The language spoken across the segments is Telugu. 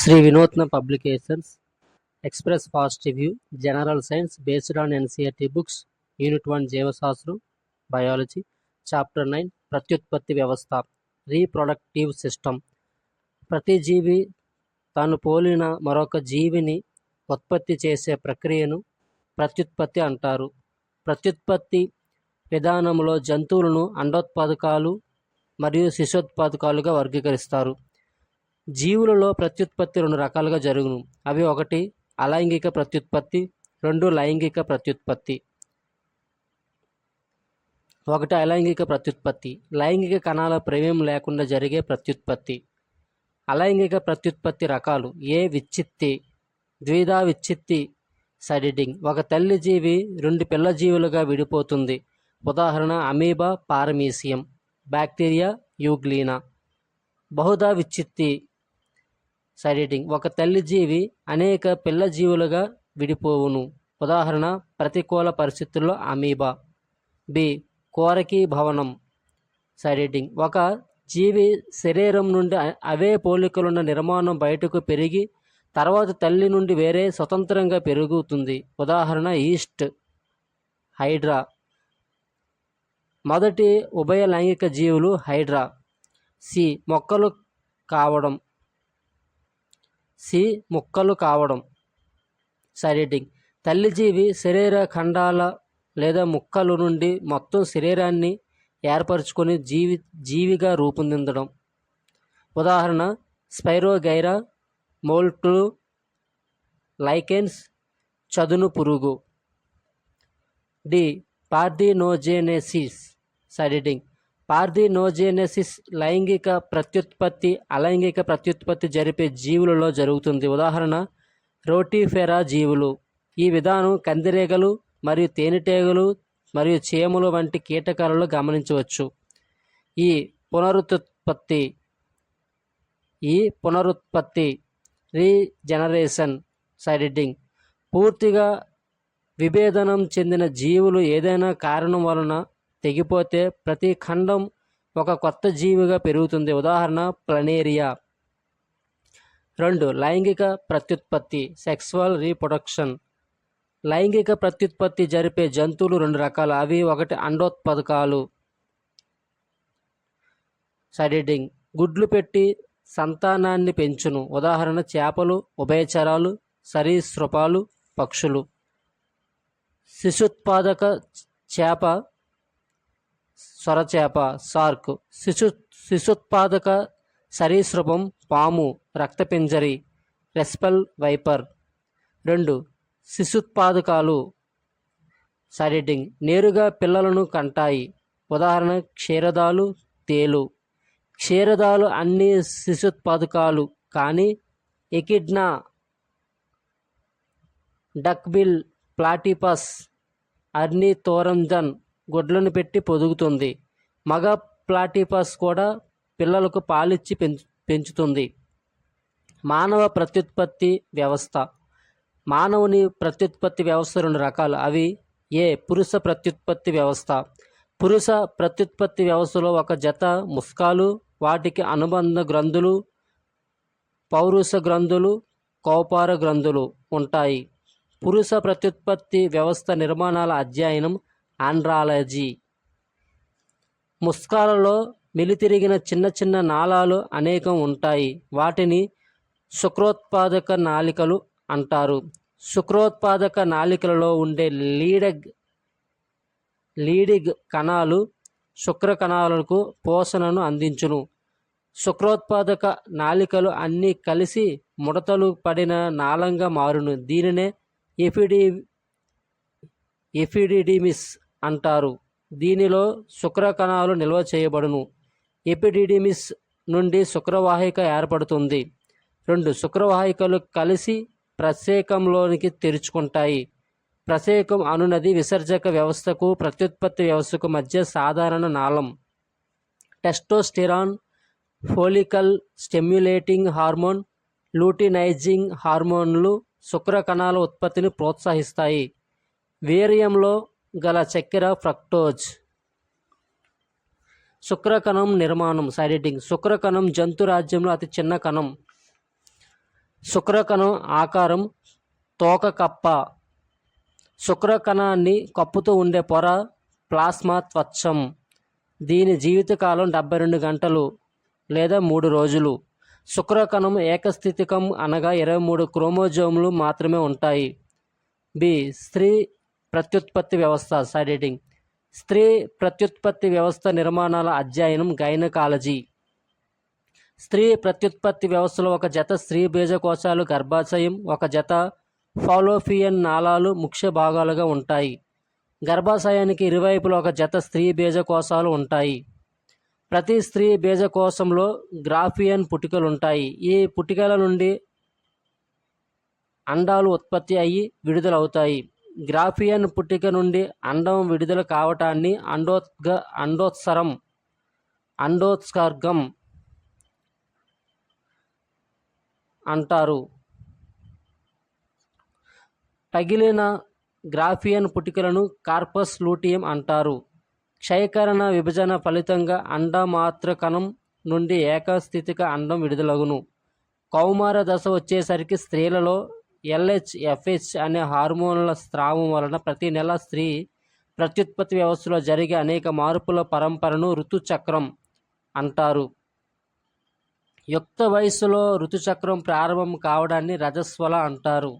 Shri Vinutna publications express fast review general science based on NCERT books unit one జీవశాస్త్రం బయాలజీ చాప్టర్ నైన్ ప్రత్యుత్పత్తి వ్యవస్థ రీప్రొడక్టివ్ సిస్టమ్. ప్రతి జీవి తాను పోలిన మరొక జీవిని ఉత్పత్తి చేసే ప్రక్రియను ప్రత్యుత్పత్తి అంటారు. ప్రత్యుత్పత్తి విధానంలో జంతువులను అండోత్పాదకాలు మరియు శిశోత్పాదకాలుగా వర్గీకరిస్తారు. జీవులలో ప్రత్యుత్పత్తి రెండు రకాలుగా జరుగును. అవి ఒకటి అలైంగిక ప్రత్యుత్పత్తి రెండు లైంగిక ప్రత్యుత్పత్తి. ఒకటి అలైంగిక ప్రత్యుత్పత్తి. లైంగిక కణాల ప్రమేయం లేకుండా జరిగే ప్రత్యుత్పత్తి. అలైంగిక ప్రత్యుత్పత్తి రకాలు ఏ విచ్చిత్తి ద్విధా విచ్చిత్తి సైడిడింగ్. ఒక తల్లి జీవి రెండు పిల్ల జీవులుగా విడిపోతుంది. ఉదాహరణ అమీబా పారమీసియం బ్యాక్టీరియా యూగ్లీనా. బహుదా విచ్చిత్తి సైడేటింగ్ ఒక తల్లి జీవి అనేక పిల్ల జీవులుగా విడిపోవును. ఉదాహరణ ప్రతికూల పరిస్థితుల్లో అమీబా. బి కోరకి భవనం. సైడేటింగ్ ఒక జీవి శరీరం నుండి అవే పోలికలున్న నిర్మాణం బయటకు పెరిగి తర్వాత తల్లి నుండి వేరే స్వతంత్రంగా పెరుగుతుంది. ఉదాహరణ ఈస్ట్. హైడ్రా. మొదటి ఉభయ లైంగిక జీవులు హైడ్రా. సి మొక్కలు కావడం. సి ముక్కలు కావడం. సైడెటింగ్ తల్లి జీవి శరీర ఖండాల లేదా ముక్కలు నుండి మొత్తం శరీరాన్ని ఏర్పరచుకొని జీవి జీవిగా రూపొందించడం. ఉదాహరణ స్పైరోగైరా మోల్ట్లు లైకెన్స్ చదును పురుగు. డి పార్థినోజెనెసిస్ సైడిడింగ్ పార్థినోజెనెసిస్ లైంగిక ప్రత్యుత్పత్తి అలైంగిక ప్రత్యుత్పత్తి జరిపే జీవులలో జరుగుతుంది. ఉదాహరణ రోటిఫెరా జీవులు. ఈ విధానం కందిరీగలు మరియు తేనెటీగలు మరియు చీమలు వంటి కీటకాలలో గమనించవచ్చు. ఈ పునరుత్పత్తి ఈ పునరుత్పత్తి రీజనరేషన్ సైడిడింగ్ పూర్తిగా విభేదనం చెందిన జీవులు ఏదైనా కారణం వలన తెగిపోతే ప్రతి ఖండం ఒక కొత్త జీవిగా పెరుగుతుంది. ఉదాహరణ ప్లనేరియా. రెండు లైంగిక ప్రత్యుత్పత్తి సెక్సువల్ రీప్రొడక్షన్. లైంగిక ప్రత్యుత్పత్తి జరిపే జంతువులు రెండు రకాలు. అవి ఒకటి అండోత్పాదకాలు. సడిడింగ్ గుడ్లు పెట్టి సంతానాన్ని పెంచును. ఉదాహరణ చేపలు ఉభయచరాలు సరీసృపాలు పక్షులు. శిశుత్పాదక చేప సొరచేప సార్క్ శిశు శిశుత్పాదక సరీసృపం పాము రక్తపింజరి రెస్పెల్ వైపర్. రెండు శిశుత్పాదకాలు. సరిడింగ్ నేరుగా పిల్లలను కంటాయి. ఉదాహరణ క్షీరదాలు తేలు. క్షీరదాలు అన్ని శిశుత్పాదకాలు కానీ ఎకిడ్నా డక్బిల్ ప్లాటిపస్ అర్ని తోరంజన్ గుడ్లను పెట్టి పొదుగుతుంది. మగ ప్లాటిపస్ కూడా పిల్లలకు పాలిచ్చి పెంచు పెంచుతుంది. మానవ ప్రత్యుత్పత్తి వ్యవస్థ. మానవుని ప్రత్యుత్పత్తి వ్యవస్థ రెండు రకాలు. అవి ఏ పురుష ప్రత్యుత్పత్తి వ్యవస్థ. పురుష ప్రత్యుత్పత్తి వ్యవస్థలో ఒక జత ముస్కాలు వాటికి అనుబంధ గ్రంథులు పౌరుష గ్రంథులు కౌపార గ్రంథులు ఉంటాయి. పురుష ప్రత్యుత్పత్తి వ్యవస్థ నిర్మాణాల అధ్యయనం ఆండ్రాలజీ. ముస్కాలలో మిలితిరిగిన చిన్న చిన్న నాళాలు అనేకం ఉంటాయి. వాటిని శుక్రోత్పాదక నాళికలు అంటారు. శుక్రోత్పాదక నాళికలలో ఉండే లీడగ్ లీడిగ్ కణాలు శుక్ర కణాలకు పోషణను అందించును. శుక్రోత్పాదక నాళికలు అన్నీ కలిసి ముడతలు పడిన నాళంగా మారును. దీనినే ఎఫిడి ఎఫిడిడిమిస్ అంటారు. దీనిలో శుక్రకణాలు నిల్వ చేయబడును. ఎపిడిడిమిస్ నుండి శుక్రవాహిక ఏర్పడుతుంది. రెండు శుక్రవాహికలు కలిసి ప్రత్యేకంలోనికి తెరుచుకుంటాయి. ప్రత్యేకం అనునది విసర్జక వ్యవస్థకు ప్రత్యుత్పత్తి వ్యవస్థకు మధ్య సాధారణ నాళం. Testosterone follicle stimulating hormone luteinizing హార్మోన్లు శుక్ర కణాల ఉత్పత్తిని ప్రోత్సహిస్తాయి. వీర్యంలో గల చక్కెర ఫ్రక్టోజ్ శుక్రకణం నిర్మాణం. సైడ్ ఎడింగ్ శుక్రకణం జంతు రాజ్యంలో అతి చిన్న కణం. శుక్రకణం ఆకారం తోక కప్ప శుక్రకణాన్ని కప్పుతూ ఉండే పొర ప్లాస్మా త్వచ్చం. దీని జీవితకాలం డెబ్బై రెండు గంటలు లేదా మూడు రోజులు. శుక్రకణం ఏకస్థితికం అనగా ఇరవై మూడు క్రోమోజోములు మాత్రమే ఉంటాయి. బి స్త్రీ ప్రత్యుత్పత్తి వ్యవస్థ సైడ్ స్త్రీ ప్రత్యుత్పత్తి వ్యవస్థ నిర్మాణాల అధ్యయనం గైనకాలజీ. స్త్రీ ప్రత్యుత్పత్తి వ్యవస్థలో ఒక జత స్త్రీ బీజకోశాలు గర్భాశయం ఒక జత ఫాలోఫియన్ నాళాలు ముఖ్య భాగాలుగా ఉంటాయి. గర్భాశయానికి ఇరువైపులా ఒక జత స్త్రీ బీజకోశాలు ఉంటాయి. ప్రతి స్త్రీ బీజకోశంలో గ్రాఫియన్ పుటికలు ఉంటాయి. ఈ పుటికల నుండి అండాలు ఉత్పత్తి అయ్యి విడుదలవుతాయి. గ్రాఫియన్ పుట్టిక నుండి అండం విడుదల కావటాన్ని అండోత్గ అండోత్సరం అండోత్సర్గం అంటారు. పగిలిన గ్రాఫియన్ పుటికలను కార్పస్ లూటియం అంటారు. క్షయకరణ విభజన ఫలితంగా అండమాత్ర కణం నుండి ఏకస్థితిక అండం విడుదలగును. కౌమార దశ వచ్చేసరికి స్త్రీలలో ఎల్హెచ్ ఎఫ్హెచ్ అనే హార్మోన్ల స్రావం వలన ప్రతి నెల స్త్రీ ప్రత్యుత్పత్తి వ్యవస్థలో జరిగే అనేక మార్పుల పరంపరను ఋతుచక్రం అంటారు. యుక్త వయస్సులో ఋతుచక్రం ప్రారంభం కావడాన్ని రజస్వల అంటారు.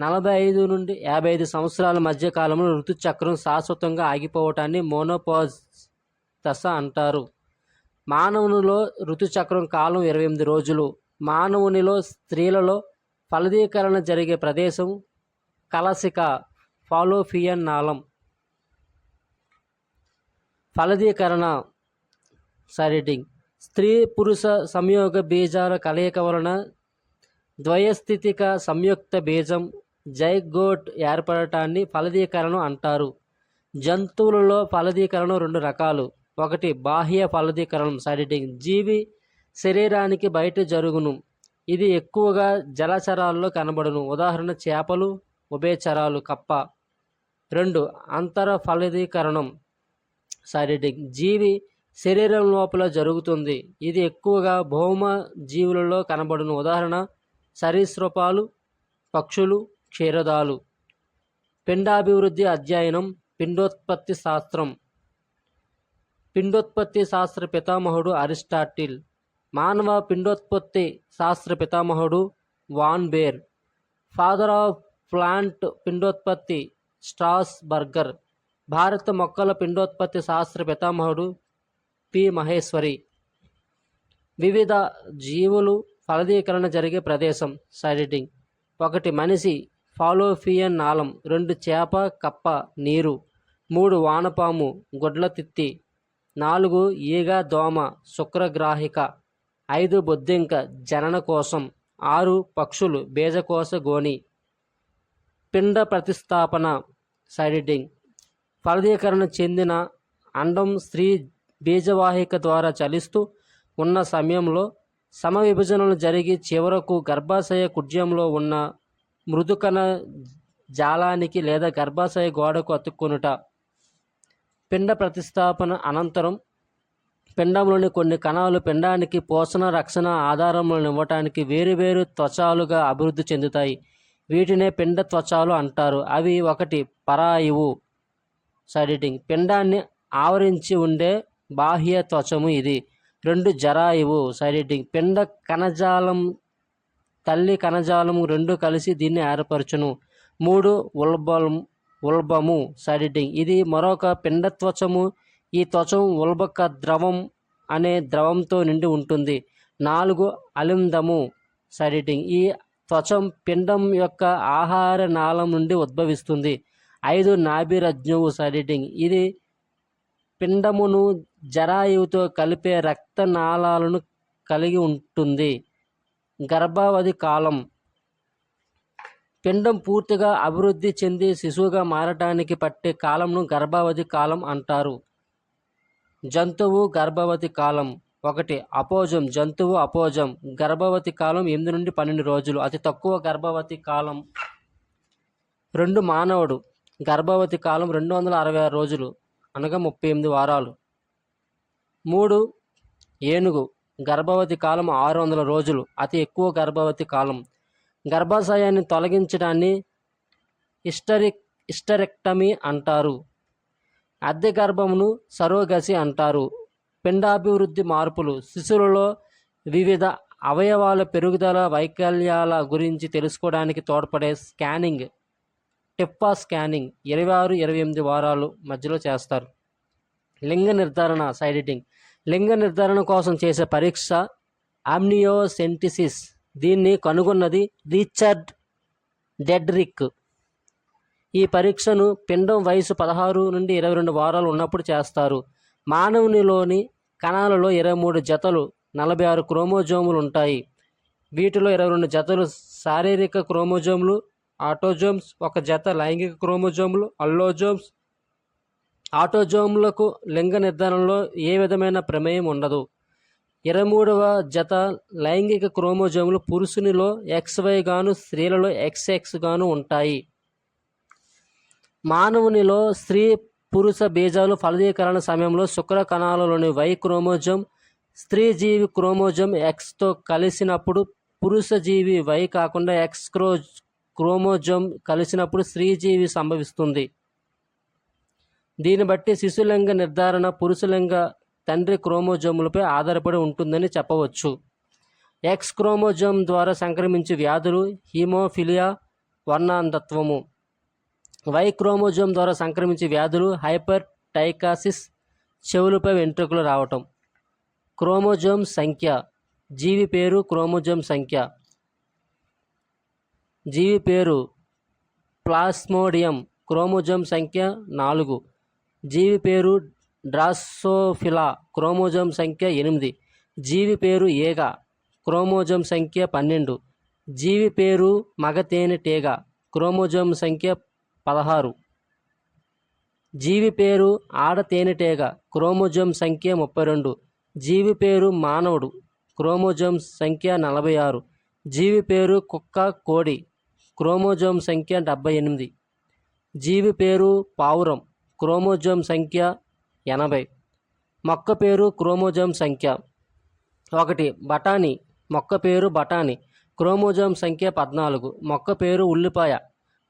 నలభై ఐదు నుండి యాభై ఐదు సంవత్సరాల మధ్య కాలంలో ఋతుచక్రం శాశ్వతంగా ఆగిపోవటాన్ని మోనోపాజ్ దశ అంటారు. మానవునిలో ఋతుచక్రం కాలం ఇరవై ఎనిమిది రోజులు. మానవునిలో స్త్రీలలో ఫలదీకరణ జరిగే ప్రదేశం కలసిక ఫాలోఫియన్ నాళం. ఫలదీకరణ సరిటింగ్ స్త్రీ పురుష సంయోగ బీజాల కలయిక వలన ద్వయస్థితిక సంయుక్త బీజం జైగోట్ ఏర్పడటాన్ని ఫలదీకరణం అంటారు. జంతువులలో ఫలదీకరణం రెండు రకాలు. ఒకటి బాహ్య ఫలదీకరణం సైడింగ్ జీవి శరీరానికి బయట జరుగును. ఇది ఎక్కువగా జలచరాల్లో కనబడును. ఉదాహరణ చేపలు ఉభయచరాలు కప్ప. రెండు అంతర ఫలదీకరణం సైడింగ్ జీవి శరీరం లోపల జరుగుతుంది. ఇది ఎక్కువగా భౌమ జీవులలో కనబడును. ఉదాహరణ సరీసృపాలు పక్షులు క్షీరదాలు. పిండాభివృద్ధి అధ్యయనం పిండోత్పత్తి శాస్త్రం. పిండోత్పత్తి శాస్త్ర పితామహుడు అరిస్టాటిల్. మానవ పిండోత్పత్తి శాస్త్ర పితామహుడు von Baer father of plant పిండోత్పత్తి Strasburger భారత మొక్కల పిండోత్పత్తి శాస్త్ర పితామహుడు పి. మహేశ్వరి. వివిధ జీవులు ఫలదీకరణ జరిగే ప్రదేశం సైడిటింగ్. ఒకటి మనిషి ఫాలోఫియన్ నాళం రెండు చేప కప్ప నీరు మూడు వానపాము గుడ్ల తిత్తి నాలుగు ఈగ దోమ శుక్రగ్రాహిక. ఐదు బొద్దింక జనన కోసం ఆరు పక్షులు బీజకోశ గోని. పిండ ప్రతిస్థాపన సైడింగ్ ఫలదీకరణ చెందిన అండం స్త్రీ బీజవాహిక ద్వారా చలిస్తూ ఉన్న సమయంలో సమవిభజనలు జరిగి చివరకు గర్భాశయ కుడ్యంలో ఉన్న మృదుకణ జాలానికి లేదా గర్భాశయ గోడకు అతుక్కునుట. పిండ ప్రతిస్థాపన అనంతరం పిండంలోని కొన్ని కణాలు పిండానికి పోషణ రక్షణ ఆధారములను ఇవ్వటానికి వేరువేరు త్వచాలుగా అభివృద్ధి చెందుతాయి. వీటినే పిండ త్వచాలు అంటారు. అవి ఒకటి పరాయువు. సైడిటింగ్. పిండాన్ని ఆవరించి ఉండే బాహ్య త్వచము ఇది. రెండు జరాయువు. సైడిటింగ్. పిండ కణజాలం తల్లి కణజాలము రెండు కలిసి దీన్ని ఏర్పరచును. మూడు ఉల్బం ఉల్బము. సైడిటింగ్. ఇది మరొక పిండ త్వచము ఈ త్వచం ఉల్బక ద్రవం అనే ద్రవంతో నిండి ఉంటుంది. నాలుగు అలిందము సైడిటింగ్. ఈ త్వచం పిండం యొక్క ఆహార నాళం నుండి ఉద్భవిస్తుంది. ఐదు నాభిరజ్ఞువు సైడిటింగ్. ఇది పిండమును జరాయువుతో కలిపే రక్తనాళాలను కలిగి ఉంటుంది. గర్భావధి కాలం. పిండం పూర్తిగా అభివృద్ధి చెంది శిశువుగా మారటానికి పట్టే కాలంను గర్భావధి కాలం అంటారు. జంతువు గర్భవతి కాలం. ఒకటి అపోజం జంతువు అపోజం. గర్భవతి కాలం ఎనిమిది నుండి పన్నెండు రోజులు. అతి తక్కువ గర్భవతి కాలం రెండు మానవుడు. గర్భవతి కాలం రెండు వందల అరవై ఆరు రోజులు అనగా ముప్పై ఎనిమిది వారాలు. మూడు ఏనుగు. గర్భవతి కాలం ఆరు వందల రోజులు. అతి ఎక్కువ గర్భవతి కాలం. గర్భాశయాన్ని తొలగించడాన్ని హిస్టరిక్ ఇస్టరెక్టమీ అంటారు. అద్దె గర్భమును సరోగసి అంటారు. పిండాభివృద్ధి మార్పులు శిశువులలో వివిధ అవయవాల పెరుగుదల వైకల్యాల గురించి తెలుసుకోవడానికి తోడ్పడే స్కానింగ్ టిప్పా స్కానింగ్ ఇరవై ఆరు ఇరవై ఎనిమిది వారాలు మధ్యలో చేస్తారు. లింగ నిర్ధారణ సైడ్ ఎడిటింగ్. లింగ నిర్ధారణ కోసం చేసే పరీక్ష ఆమ్నియోసెంటిసిస్. దీన్ని కనుగొన్నది రిచర్డ్ డెడ్రిక్. ఈ పరీక్షను పిండం వయసు పదహారు నుండి ఇరవై రెండు వారాలు ఉన్నప్పుడు చేస్తారు. మానవునిలోని కణాలలో ఇరవై మూడు జతలు నలభై ఆరు క్రోమోజోములు ఉంటాయి. వీటిలో ఇరవై రెండు జతలు శారీరక క్రోమోజోములు ఆటోజోమ్స్ ఒక జత లైంగిక క్రోమోజోములు అల్లోజోమ్స్. ఆటోజోములకు లింగ నిర్ధారణలో ఏ విధమైన ప్రమేయం ఉండదు. ఇరవై మూడవ జత లైంగిక క్రోమోజోములు పురుషునిలో ఎక్స్వై గాను స్త్రీలలో ఎక్స్ఎక్స్ గాను ఉంటాయి. మానవునిలో స్త్రీ పురుష బీజాలు ఫలదీకరణ సమయంలో శుక్ర కణాలలోని వై క్రోమోజోమ్ స్త్రీ జీవి క్రోమోజోమ్ ఎక్స్తో కలిసినప్పుడు పురుష జీవి వై కాకుండా ఎక్స్ క్రో క్రోమోజోమ్ కలిసినప్పుడు స్త్రీజీవి సంభవిస్తుంది. దీన్ని బట్టి శిశులింగ నిర్ధారణ పురుషలింగ తండ్రి క్రోమోజోములపై ఆధారపడి ఉంటుందని చెప్పవచ్చు. ఎక్స్ క్రోమోజోమ్ ద్వారా సంక్రమించే వ్యాధులు హీమోఫిలియా వర్ణాంధత్వము. వై క్రోమోజోమ్ ద్వారా సంక్రమించే వ్యాధులు హైపర్ టైకాసిస్ చెవులపై వెంట్రుకలు రావటం. క్రోమోజోమ్ సంఖ్య. జీవి పేరు క్రోమోజోమ్ సంఖ్య. జీవి పేరు ప్లాస్మోడియం. క్రోమోజోమ్ సంఖ్య నాలుగు. జీవి పేరు డ్రాసోఫిలా. క్రోమోజోమ్ సంఖ్య ఎనిమిది. జీవి పేరు ఏగ. క్రోమోజోమ్ సంఖ్య పన్నెండు. జీవి పేరు మగ తేనెటీగ క్రోమోజోమ్ సంఖ్య పదహారు. జీవి పేరు ఆడ తేనెటీగ క్రోమోజోమ్ సంఖ్య ముప్పై రెండు. జీవి పేరు మానవుడు క్రోమోజోమ్ సంఖ్య నలభై ఆరు. జీవి పేరు కుక్క కోడి క్రోమోజోమ్ సంఖ్య డెబ్బై ఎనిమిది. జీవి పేరు పావురం క్రోమోజోమ్ సంఖ్య ఎనభై. మొక్క పేరు క్రోమోజోమ్ సంఖ్య ఒకటి. బఠానీ మొక్క పేరు బఠానీ క్రోమోజోమ్ సంఖ్య పద్నాలుగు. మొక్క పేరు ఉల్లిపాయ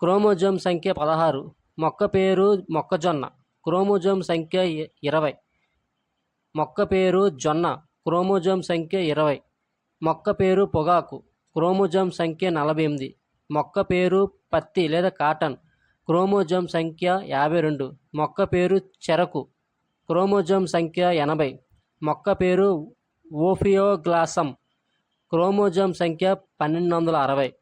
క్రోమోజోమ్ సంఖ్య పదహారు. మొక్క పేరు మొక్కజొన్న. క్రోమోజోమ్ సంఖ్య ఇరవై. మొక్క పేరు జొన్న. క్రోమోజోమ్ సంఖ్య ఇరవై. మొక్క పేరు పొగాకు. క్రోమోజోమ్ సంఖ్య నలభై ఎనిమిది. మొక్క పేరు పత్తి లేదా కాటన్. క్రోమోజోమ్ సంఖ్య యాభై రెండు. మొక్క పేరు చెరకు. క్రోమోజోమ్ సంఖ్య ఎనభై. మొక్క పేరు ఓఫియోగ్లాసం. క్రోమోజోమ్ సంఖ్య పన్నెండు వందల అరవై.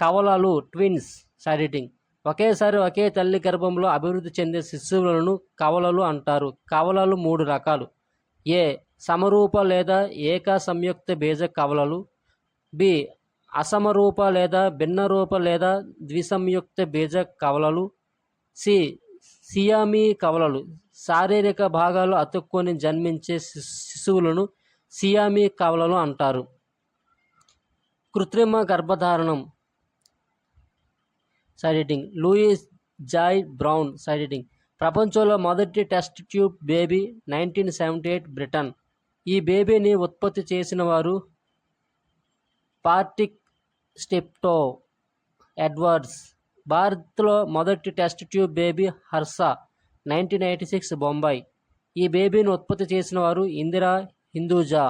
కవలలు ట్విన్స్ సైడిటింగ్ ఒకేసారి ఒకే తల్లి గర్భంలో అభివృద్ధి చెందే శిశువులను కవలలు అంటారు. కవలలు మూడు రకాలు. ఏ సమరూప లేదా ఏక సంయుక్త బీజ కవలలు. బి అసమరూప లేదా భిన్నరూప లేదా ద్విసంయుక్త బీజ కవలలు. C Siamese కవలలు. శారీరక భాగాలు అతుక్కొని జన్మించే శిశువులను సియామీ కవలలు అంటారు. కృత్రిమ గర్భధారణం. Side heading Louise Joy Brown side heading ప్రపంచంలో మొదటి test tube baby nineteen seventy eight Britain. ఈ బేబీని ఉత్పత్తి చేసిన వారు పార్టిక్ స్టెప్టో ఎడ్వర్డ్స్. భారత్లో మొదటి test tube baby Harsha nineteen eighty six Bombay. ఈ బేబీని ఉత్పత్తి చేసిన వారు ఇందిరా హిందూజా.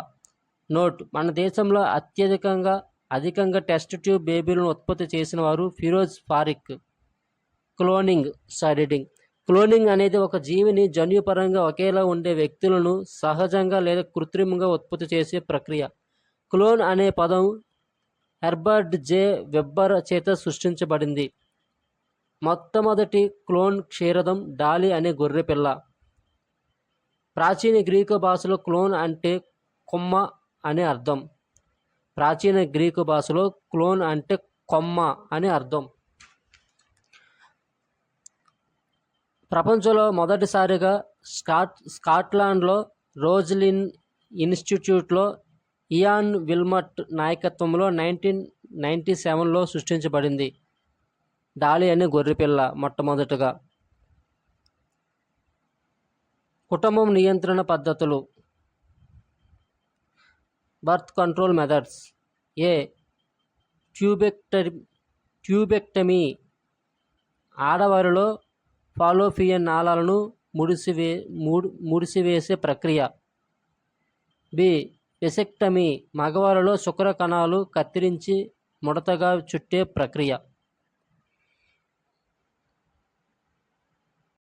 నోట్. మన దేశంలో అత్యధికంగా అధికంగా టెస్ట్ ట్యూబ్ బేబీలను ఉత్పత్తి చేసిన వారు Firuza Parikh. Cloning side heading cloning అనేది ఒక జీవిని జన్యుపరంగా ఒకేలా ఉండే వ్యక్తులను సహజంగా లేదా కృత్రిమంగా ఉత్పత్తి చేసే ప్రక్రియ. క్లోన్ అనే పదం హెర్బర్ట్ జే వెబ్బర్ చేత సృష్టించబడింది. మొట్టమొదటి క్లోన్ క్షీరదం డాలి అనే గొర్రెపిల్ల ప్రాచీన గ్రీకు భాషలో క్లోన్ అంటే కొమ్మ అనే అర్థం. ప్రాచీన గ్రీకు భాషలో క్లోన్ అంటే కొమ్మ అని అర్థం. ప్రపంచంలో మొదటిసారిగా స్కాట్ స్కాట్లాండ్లో రోజ్లిన్ ఇన్స్టిట్యూట్లో ఇయాన్ విల్మట్ నాయకత్వంలో నైన్టీన్ నైంటీ సెవెన్లో సృష్టించబడింది. డాలి అనే గొర్రెపిల్ల మొట్టమొదటగా. కుటుంబం నియంత్రణ పద్ధతులు. Birth control methods. A. Tubectomy tubectomy. ఆడవారిలో fallopian నాళాలను ముడిసివే ముడి ముడిసివేసే ప్రక్రియ. బి. వెసెక్టమీ. మగవారిలో శుక్ర కణాలు కత్తిరించి ముడతగా చుట్టే ప్రక్రియ.